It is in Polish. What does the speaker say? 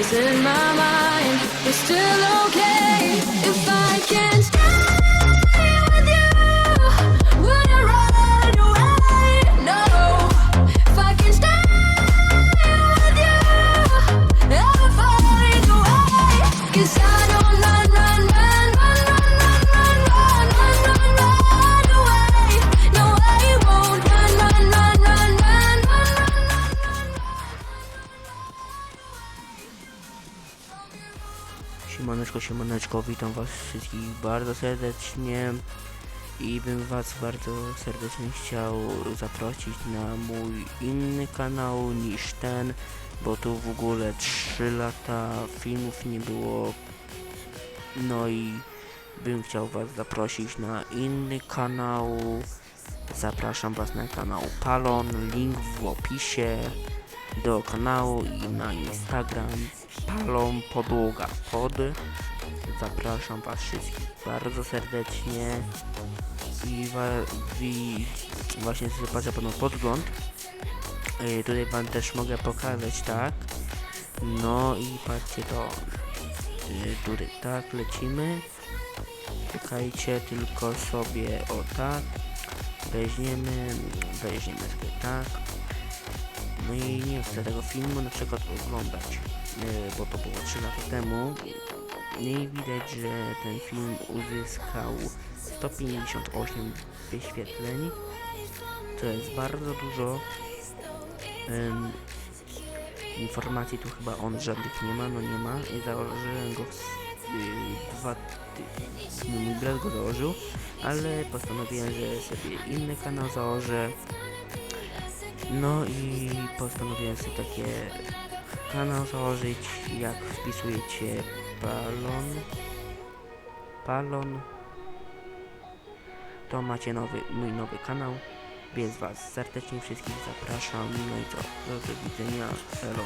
is in my mind. It's still okay if I can't stay with you. No. If I can stay with you, I'll find a way. Siemaneczko, siemaneczko, witam was wszystkich bardzo serdecznie i bym was bardzo serdecznie chciał zaprosić na mój inny kanał niż ten, bo tu w ogóle 3 lata filmów nie było, no i bym chciał was zaprosić na inny kanał, zapraszam was na kanał Palon, link w opisie do kanału i na Instagram Palą Podłoga Pod. Zapraszam Was wszystkich bardzo serdecznie i, wa, i właśnie zobaczę panu podgląd. Yy, tutaj Wam też mogę pokazać, tak? No i patrzcie to. Yy, tutaj tak lecimy. Czekajcie, tylko sobie o tak. Weźmiemy, weźmiemy sobie tak. No i nie chcę tego filmu na przykład oglądać, yy, bo to było 3 lata temu. I widać, że ten film uzyskał 158 wyświetleń. To jest bardzo dużo. Ym, informacji tu chyba on żadnych nie ma, no nie ma. I założyłem go w yy, dwa ty- mój brat go założył, ale postanowiłem, że sobie inny kanał założę. No i postanowiłem sobie takie kanał założyć, jak wpisujecie balon, balon, to macie nowy, mój nowy kanał, więc was serdecznie wszystkich zapraszam, no i co, do widzenia, hello.